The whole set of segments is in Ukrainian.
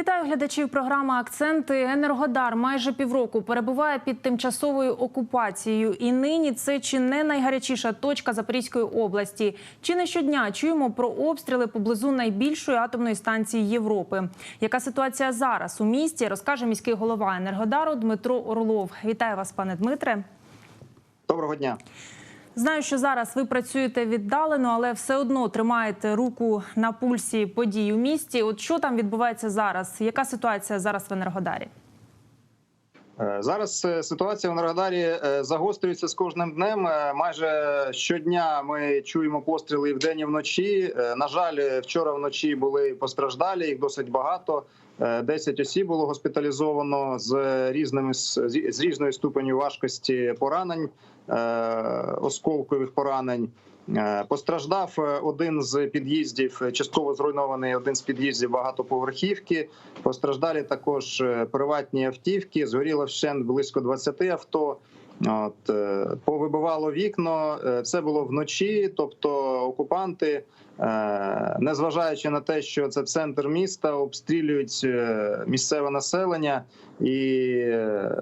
Вітаю глядачів програми Акценти. Енергодар майже півроку перебуває під тимчасовою окупацією, і нині це чи не найгарячіша точка Запорізької області. Чи не щодня чуємо про обстріли поблизу найбільшої атомної станції Європи. Яка ситуація зараз у місті? Розкаже міський голова Енергодару Дмитро Орлов. Вітаю вас, пане Дмитре. Доброго дня. Знаю, що зараз ви працюєте віддалено, але все одно тримаєте руку на пульсі подій у місті. От що там відбувається зараз? Яка ситуація зараз в Енергодарі? Е, Зараз е, ситуація в Енергодарі е, загострюється з кожним днем. Майже щодня ми чуємо постріли і вдень і вночі. На жаль, вчора вночі були постраждалі, їх досить багато. Е, 10 осіб було госпіталізовано з різними з різною ступеню важкості поранень, осколкових поранень. Е, Постраждав е, один з під'їздів, е, частково зруйнований один з під'їздів багатоповерхівки. Постраждалі також приватні автівки. Згоріло вщент близько 20 авто. От е, повибивало вікно. все Це було вночі. Тобто окупанти, е, незважаючи на те, що це центр міста, обстрілюють е, місцеве населення, і е,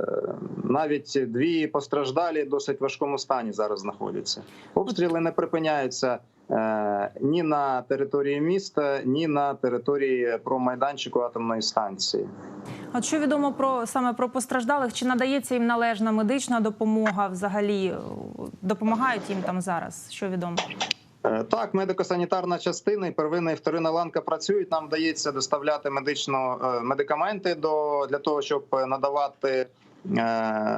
навіть дві постраждалі досить важкому стані зараз знаходяться. Обстріли не припиняються. Е, Ні на території міста, ні на території промайданчику атомної станції. От що відомо про саме про постраждалих? Чи надається їм належна медична допомога? Взагалі е, допомагають їм там зараз? Що відомо? Е, Так, медико-санітарна частина і первинна і вторинна ланка працюють. Нам вдається доставляти медично е, медикаменти до для того, щоб надавати е,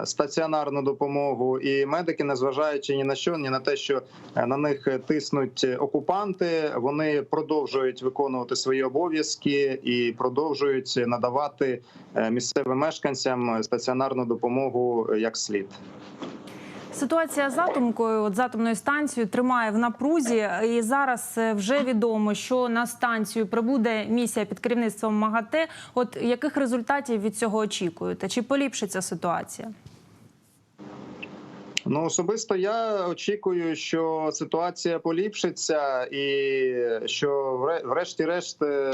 стаціонарну допомогу. І медики, незважаючи ні на що, ні на те, що е, на них тиснуть окупанти, вони продовжують виконувати свої обов'язки і продовжують надавати е, місцевим мешканцям стаціонарну допомогу е, як слід. Ситуація з атомкою, от з атомною станцією, тримає в напрузі. І зараз е, вже відомо, що на станцію прибуде місія під керівництвом МАГАТЕ. От яких результатів від цього очікуєте? Чи поліпшиться ситуація? Ну особисто я очікую, що ситуація поліпшиться, і що врешті-решт е,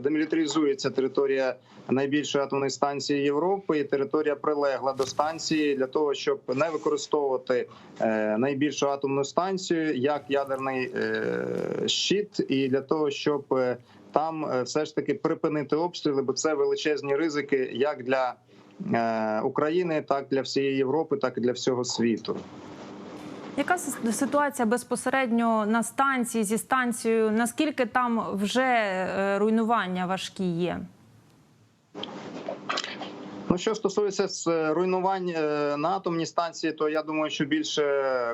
демілітаризується територія найбільшої атомної станції Європи, і територія прилегла до станції для того, щоб не використовувати е, найбільшу атомну станцію як ядерний е, щит, і для того, щоб там все ж таки припинити обстріли, бо це величезні ризики як для України, так для всієї Європи, так і для всього світу. Яка ситуація безпосередньо на станції зі станцією? Наскільки там вже е, руйнування важкі є? Ну, що стосується е, руйнувань е, на атомній станції, то я думаю, що більше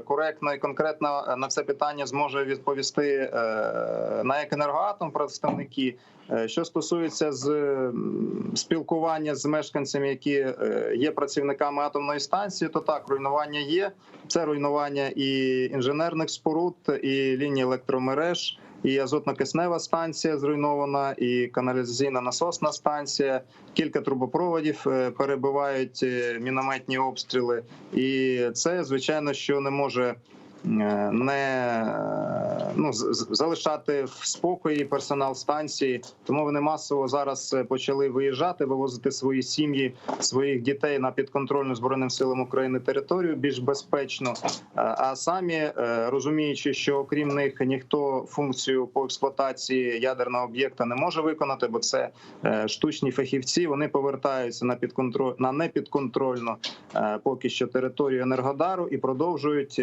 коректно і конкретно на це питання зможе відповісти е, на енергоатом представники. Е, Що стосується з спілкування з мешканцями, які е, є працівниками атомної станції, то так руйнування є. Це руйнування і інженерних споруд, і лінії електромереж. І азотно-киснева станція зруйнована, і каналізаційна насосна станція. Кілька трубопроводів перебувають перебивають е, мінометні обстріли, і це звичайно, що не може е, не е, ну залишати в спокої персонал станції. Тому вони масово зараз е, почали виїжджати, вивозити свої сім'ї, своїх дітей на підконтрольну збройним силам України територію більш безпечно. Е, А самі е, розуміючи, що окрім них ніхто функцію по експлуатації ядерного об'єкта не може виконати, бо це е, штучні фахівці. Вони повертаються на підконтроль на непідконтрольну е, поки що територію Енергодару і продовжують.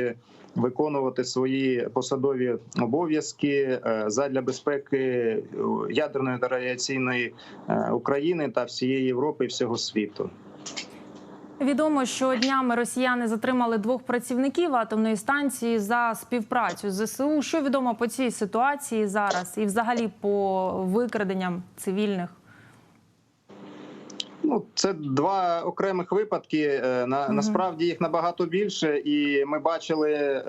Виконувати свої посадові обов'язки е, задля безпеки е, ядерної та радіаційної е, України та всієї Європи і всього світу. Відомо, що днями росіяни затримали двох працівників атомної станції за співпрацю з ЗСУ. Що відомо по цій ситуації зараз і взагалі по викраденням цивільних? Ну, це два окремих випадки. Е, На насправді їх набагато більше, і ми бачили е,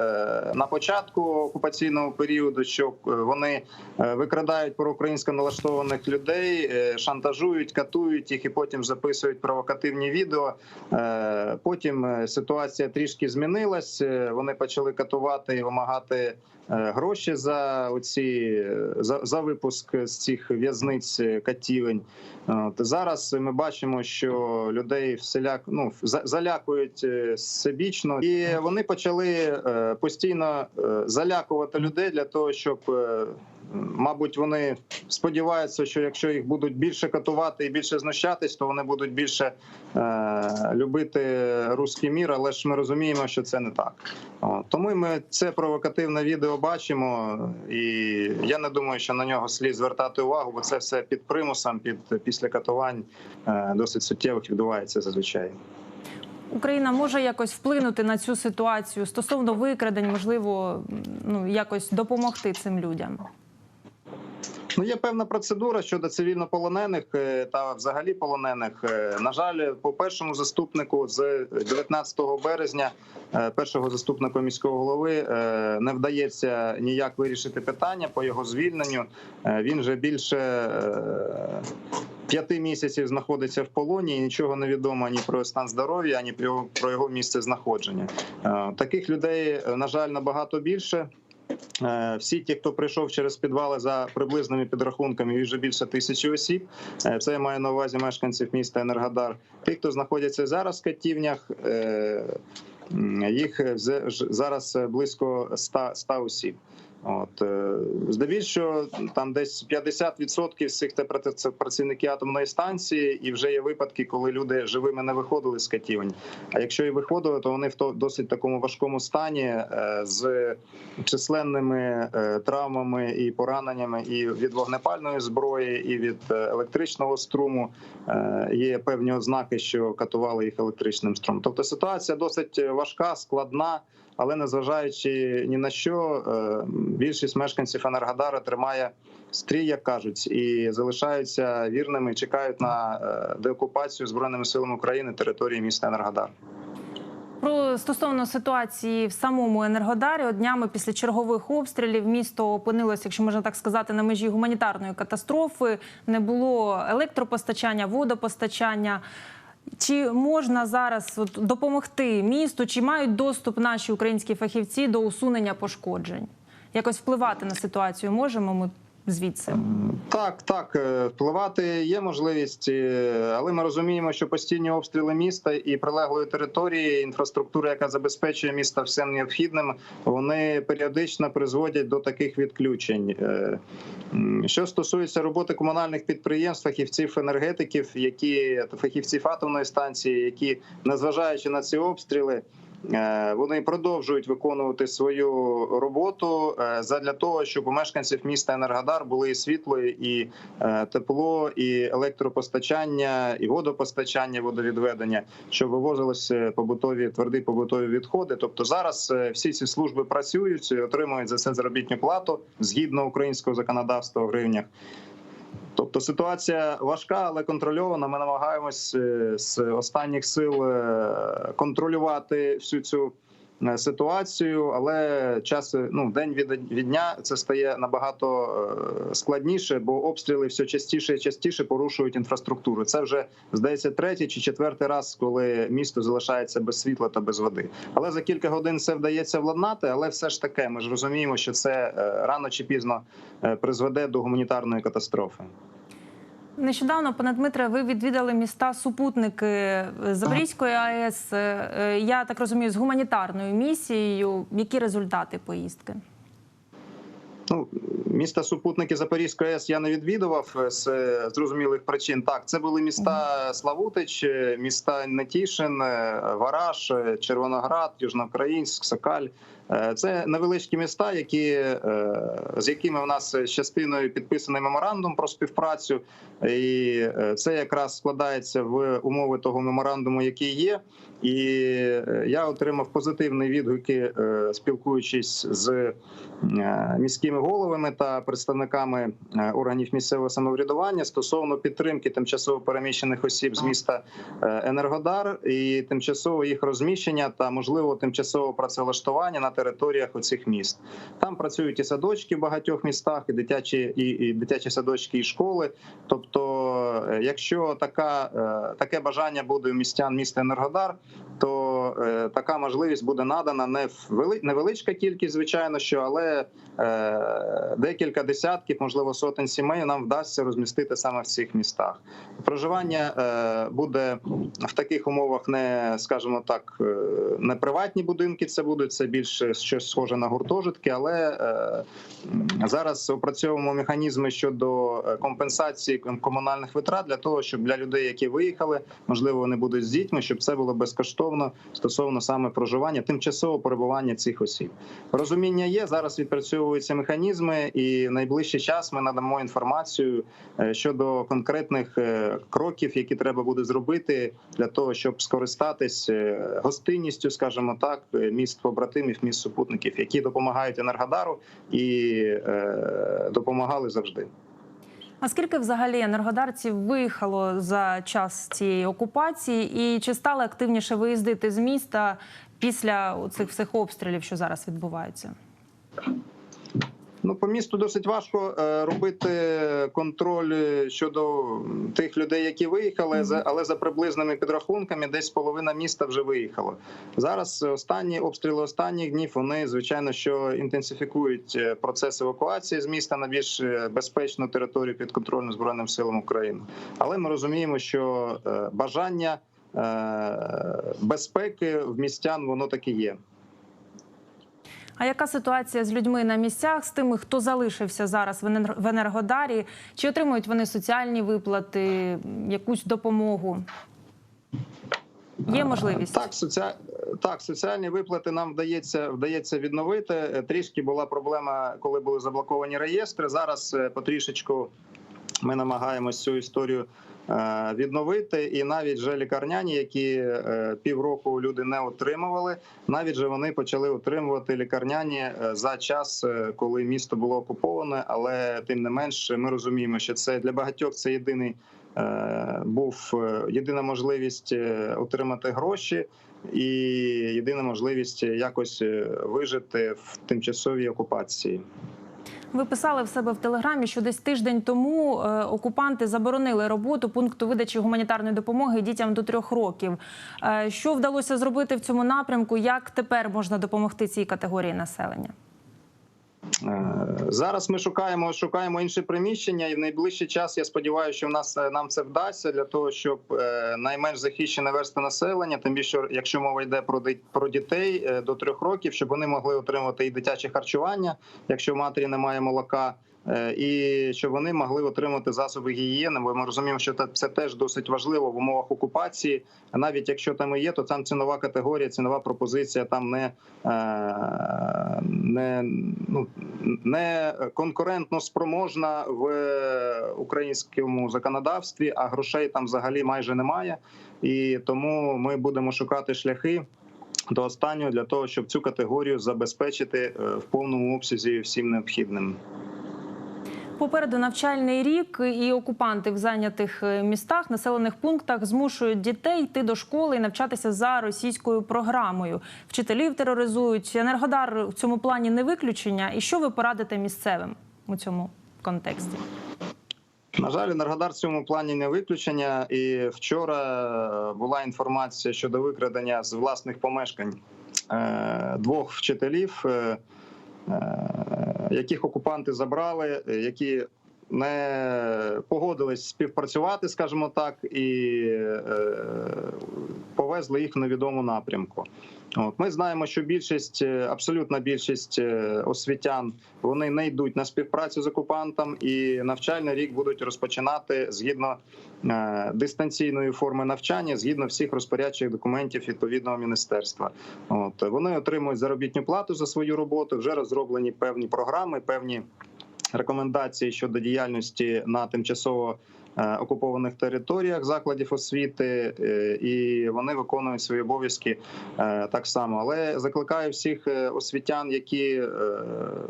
на початку окупаційного періоду, що е, вони викрадають проукраїнсько налаштованих людей, е, шантажують, катують їх і потім записують провокативні відео. Е, Потім ситуація трішки змінилась. Вони почали катувати і вимагати гроші за оці за, за випуск з цих в'язниць катівень. От зараз ми бачимо, що людей вселяк ну залякують е, всебічно, і вони почали е, постійно е, залякувати людей для того, щоб мабуть вони сподіваються, що якщо їх будуть більше катувати і більше знущатись, то вони будуть більше е, любити руський мір. Але ж ми розуміємо, що це не так. Тому ми це провокативне відео бачимо, і я не думаю, що на нього слід звертати увагу, бо це все під примусом, під після катувань е, досить суттєвих відбувається зазвичай. Україна може якось вплинути на цю ситуацію стосовно викрадень, можливо, ну якось допомогти цим людям. Ну, є певна процедура щодо цивільнополонених е, та взагалі полонених. Е, На жаль, по першому заступнику з 19 березня, е, першого заступника міського голови, не вдається ніяк вирішити питання по його звільненню. Він вже більше п'яти місяців знаходиться в полоні, і нічого не відомо ні про стан здоров'я, ані про його, місце знаходження. Таких людей, на жаль, набагато більше. Е, Всі ті, хто прийшов через підвали за приблизними підрахунками, вже більше тисячі осіб. Е, Це я маю на увазі мешканців міста Енергодар. Ті, хто знаходяться зараз в катівнях, е, їх зараз близько 100, 100 осіб. От е, здебільшого там десь 50% з цих те це працівники атомної станції, і вже є випадки, коли люди живими не виходили з катівень. А якщо і виходили, то вони в то досить такому важкому стані е, з численними е, травмами і пораненнями, і від вогнепальної зброї, і від електричного струму. Є певні ознаки, що катували їх електричним струмом. Тобто ситуація досить важка, складна. Але незважаючи ні на що, е, більшість мешканців Енергодара тримає стрій, як кажуть, і залишаються вірними, чекають на е, деокупацію збройними силами України території міста Енергодар. Про стосовно ситуації в самому Енергодарі, днями після чергових обстрілів місто опинилося, якщо можна так сказати, на межі гуманітарної катастрофи. Не було електропостачання, водопостачання. Чи можна зараз от, допомогти місту? Чи мають доступ наші українські фахівці до усунення пошкоджень? Якось впливати на ситуацію можемо ми звідси? Так, так, е, впливати є можливість, е, але ми розуміємо, що постійні обстріли міста і прилеглої території, інфраструктура, яка забезпечує міста всім необхідним, вони періодично призводять до таких відключень. Е, Що стосується роботи комунальних підприємств, фахівців енергетиків, які фахівців атомної станції, які незважаючи на ці обстріли. Е, Вони продовжують виконувати свою роботу е, задля того, щоб у мешканців міста Енергодар були і світло, і е, тепло, і електропостачання, і водопостачання, водовідведення, щоб вивозилися побутові тверді побутові відходи. Тобто зараз всі ці служби працюють, і отримують за це заробітну плату згідно українського законодавства в гривнях. Тобто ситуація важка, але контрольована. Ми намагаємось е, з останніх сил е, контролювати всю цю ситуацію, але час е, ну день від, від дня це стає набагато е, складніше, бо обстріли все частіше і частіше порушують інфраструктуру. Це вже здається третій чи четвертий раз, коли місто залишається без світла та без води. Але за кілька годин це вдається владнати. Але все ж таке, ми ж розуміємо, що це е, рано чи пізно е, призведе до гуманітарної катастрофи. Нещодавно, пане Дмитре, ви відвідали міста супутники Запорізької АЕС. Е, Я так розумію, з гуманітарною місією. Які результати поїздки? Ну, міста супутники Запорізької АЕС я не відвідував е, з е, зрозумілих причин. Так, це були міста Славутич, е, міста Нетішин, Вараш, Червоноград, Южноукраїнськ, Сокаль. Це невеличкі міста, які з якими в нас з частиною підписаний меморандум про співпрацю, і це якраз складається в умови того меморандуму, який є. І я отримав позитивні відгуки, спілкуючись з міськими головами та представниками е, органів місцевого самоврядування стосовно підтримки тимчасово переміщених осіб з міста е, Енергодар і тимчасово їх розміщення та можливо тимчасового працевлаштування на територіях оцих міст. Там працюють і садочки в багатьох містах, і дитячі і, і дитячі садочки, і школи. Тобто, е, якщо така таке бажання буде у містян міста Енергодар, то така можливість буде надана не в вели- невеличка кількість, звичайно, що але декілька десятків, можливо, сотень сімей нам вдасться розмістити саме в цих містах. Проживання е, буде в таких умовах, не скажімо так, е, не приватні будинки. Це будуть це більше щось схоже на гуртожитки, але е, зараз опрацьовуємо механізми щодо компенсації комунальних витрат для того, щоб для людей, які виїхали, можливо, вони будуть з дітьми, щоб це було безкоштовно стосовно саме проживання, тимчасового перебування цих осіб. Розуміння є зараз. Відпрацьовуються механізми, і в найближчий час ми надамо інформацію е, щодо конкретних е, кроків, які треба буде зробити для того, щоб скористатись е, гостинністю, скажімо так, міст побратимів, міст супутників, які допомагають Енергодару і допомагали завжди. А скільки взагалі енергодарців виїхало за час цієї окупації, і чи стали активніше виїздити з міста після цих всіх обстрілів, що зараз відбуваються? Ну, по місту досить важко е, робити контроль щодо тих людей, які виїхали, за- але за приблизними підрахунками, десь половина міста вже виїхало. Зараз останні обстріли останніх днів вони звичайно що інтенсифікують е, процес евакуації з міста на більш е, безпечну територію підконтрольну збройним силам України. Але ми розуміємо, що бажання безпеки в містян воно таки є. А яка ситуація з людьми на місцях, з тими, хто залишився зараз в Енергодарі? Чи отримують вони соціальні виплати, якусь допомогу? Є можливість? Так, соціа... так, соціальні виплати нам вдається вдається відновити. Е, Трішки була проблема, коли були заблоковані реєстри. Зараз е, потрішечку ми намагаємось цю історію е, відновити. І навіть вже лікарняні, які е, півроку люди не отримували, навіть же вони почали отримувати лікарняні е, за час, коли місто було окуповане. Але тим не менш, ми розуміємо, що це для багатьох це єдиний був єдина можливість отримати гроші. І єдина можливість якось вижити в тимчасовій окупації. Ви писали в себе в телеграмі, що десь тиждень тому е, окупанти заборонили роботу пункту видачі гуманітарної допомоги дітям до трьох років. Е, що вдалося зробити в цьому напрямку? Як тепер можна допомогти цій категорії населення? Е, Зараз ми шукаємо шукаємо інше приміщення, і в найближчий час я сподіваюся, що в нас е, нам це вдасться для того, щоб е, найменш захищене версти населення, тим більше, якщо мова йде про про дітей до трьох років, щоб вони могли отримати і дитяче харчування, якщо матері немає молока. Е, І щоб вони могли отримати засоби гігієни, бо ми розуміємо, що це- теж досить важливо в умовах окупації. Навіть якщо там і є, то там цінова категорія, цінова пропозиція там не, е, не, ну, не конкурентно спроможна в українському законодавстві, а грошей там взагалі майже немає. І тому ми будемо шукати шляхи. До останнього для того, щоб цю категорію забезпечити е, в повному обсязі всім необхідним. Попереду навчальний рік і окупанти в зайнятих е, містах, населених пунктах змушують дітей йти до школи і навчатися за російською програмою. Вчителів тероризують. Енергодар в цьому плані не виключення. І що ви порадите місцевим у цьому контексті? На жаль, Енергодар в цьому плані не виключення. І вчора була інформація щодо викрадення з власних помешкань е, двох вчителів, е, е, яких окупанти забрали, е, які не погодились співпрацювати, скажімо так, і е, повезли їх в невідому напрямку. От ми знаємо, що більшість, е, абсолютна більшість е, освітян, вони не йдуть на співпрацю з окупантом, і навчальний рік будуть розпочинати згідно е, дистанційної форми навчання, згідно всіх розпорядчих документів відповідного міністерства. От вони отримують заробітну плату за свою роботу. Вже розроблені певні програми, певні рекомендації щодо діяльності на тимчасово окупованих територіях закладів освіти, е, і вони виконують свої обов'язки е, так само. Але закликаю всіх е, освітян, які е,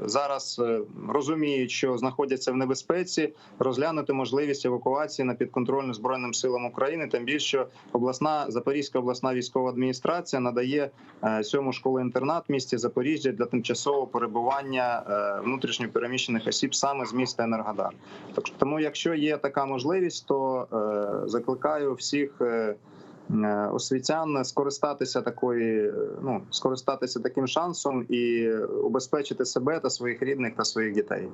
зараз е, розуміють, що знаходяться в небезпеці, розглянути можливість евакуації на підконтрольну збройним силам України. Тим більше що обласна Запорізька обласна військова адміністрація надає е, сьому школу інтернат місті Запоріжжя для тимчасового перебування е, внутрішньопереміщених осіб саме з міста Енергодар. Тому, якщо є така можливість, то е, закликаю всіх. е, е, Освітян скористатися такої, ну скористатися таким шансом і убезпечити себе та своїх рідних та своїх дітей.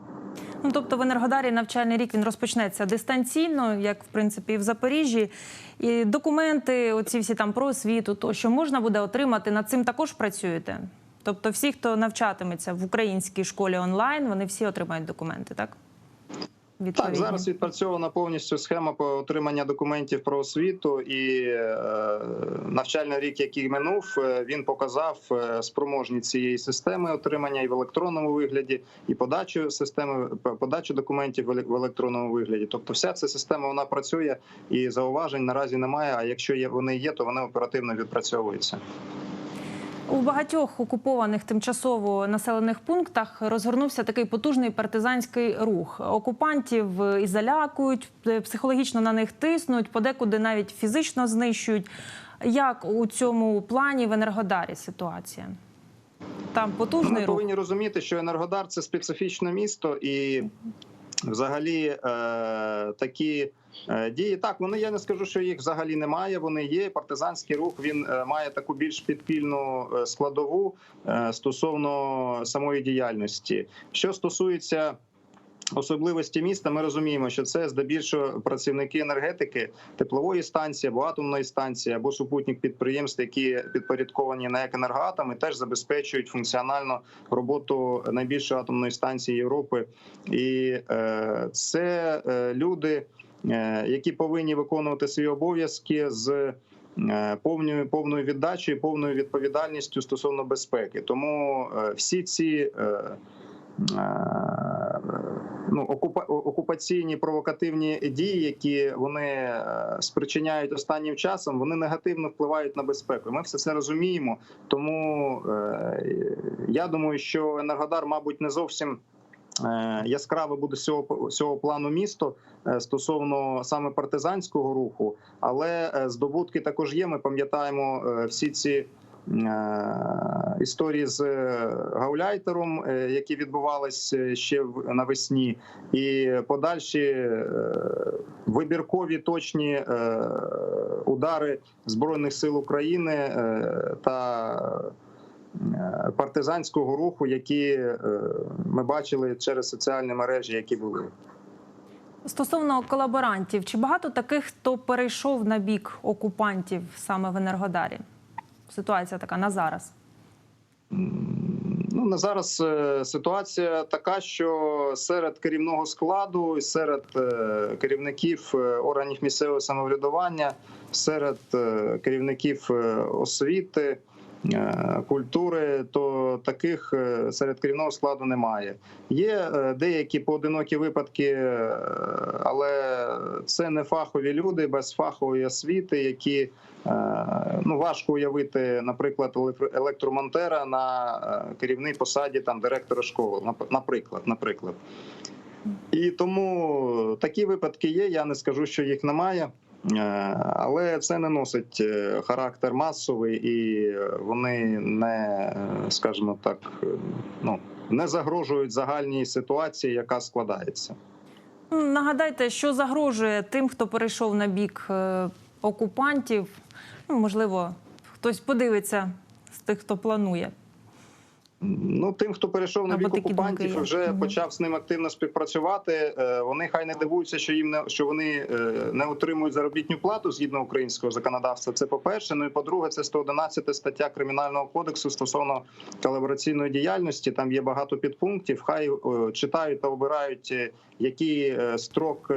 Ну тобто в Енергодарі навчальний рік він розпочнеться дистанційно, як в принципі і в Запоріжжі. І документи, оці всі там про освіту, то що можна буде отримати, над цим також працюєте. Тобто, всі, хто навчатиметься в українській школі онлайн, вони всі отримають документи, так? Так, зараз відпрацьована повністю схема по отримання документів про освіту, і е, навчальний рік, який минув, е, він показав е, спроможність цієї системи отримання і в електронному вигляді, і подачу системи подачу документів в електронному вигляді. Тобто, вся ця система вона працює і зауважень наразі немає. А якщо є вони є, то вони оперативно відпрацьовуються. У багатьох окупованих тимчасово населених пунктах розгорнувся такий потужний партизанський рух. Окупантів е, і залякують, е, психологічно на них тиснуть, подекуди навіть фізично знищують. Як у цьому плані в Енергодарі ситуація? Там потужний Ми рух. повинні розуміти, що Енергодар це специфічне місто, і взагалі е, такі е, дії. Так, вони я не скажу, що їх взагалі немає. Вони є. Партизанський рух він е, має таку більш підпільну складову стосовно самої діяльності. Що стосується. Особливості міста ми розуміємо, що це здебільшого працівники енергетики, теплової станції або атомної станції, або супутник підприємств, які підпорядковані на «Енергоатом» і теж забезпечують функціональну роботу найбільшої атомної станції Європи. І е, це е, люди, е, які повинні виконувати свої обов'язки з. е, Повною повною віддачею, повною відповідальністю стосовно безпеки, тому всі ці ну, окупа, окупаційні провокативні дії, які вони е, спричиняють останнім часом, вони негативно впливають на безпеку. Ми все це розуміємо. Тому е, я думаю, що Енергодар, мабуть, не зовсім. е, Яскраве буде цього, цього плану місто е, стосовно саме партизанського руху, але е, здобутки також є. Ми пам'ятаємо е, всі ці е, історії з е, гауляйтером, е, які відбувалися ще навесні, і подальші е, вибіркові точні е, удари збройних сил України е, та е, партизанського руху, які е, ми бачили через соціальні мережі, які були. Стосовно колаборантів, чи багато таких, хто перейшов на бік окупантів саме в Енергодарі? Ситуація така на зараз. Ну на зараз е, ситуація така, що серед керівного складу, серед е, керівників е, органів місцевого самоврядування, серед керівників освіти. Е, Культури, то таких е, серед керівного складу немає. Є е, деякі поодинокі випадки, але це не фахові люди без фахової освіти, які ну важко уявити, наприклад, електро- електромонтера на керівній посаді там директора школи, нап- наприклад, наприклад. І тому такі випадки є. Я не скажу, що їх немає. Е, Але це не носить е, характер масовий, і вони не, е, скажімо так, ну не загрожують загальній ситуації, яка складається. Ну, Нагадайте, що загрожує тим, хто перейшов на бік окупантів. Ну, можливо, хтось подивиться з тих, хто планує. Ну, тим, хто перейшов на бік окупантів, є. вже почав з ним активно співпрацювати. Е, Вони хай не дивуються, що їм не що вони е, не отримують заробітну плату згідно українського законодавства. Це по перше. Ну і по-друге, це 111 стаття кримінального кодексу стосовно колабораційної діяльності. Там є багато підпунктів. Хай е, читають та обирають, який строк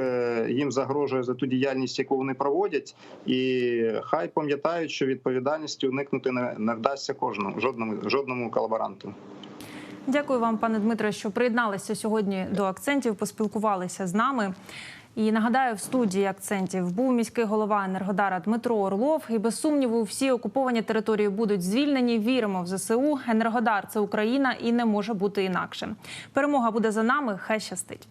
їм загрожує за ту діяльність, яку вони проводять, і хай пам'ятають, що відповідальності уникнути не, не вдасться кожному жодному жодному колаборанту. Дякую вам, пане Дмитре, що приєдналися сьогодні до акцентів, поспілкувалися з нами. І нагадаю, в студії акцентів був міський голова Енергодара Дмитро Орлов. І без сумніву, всі окуповані території будуть звільнені. Віримо в ЗСУ. Енергодар це Україна і не може бути інакше. Перемога буде за нами. Хай щастить.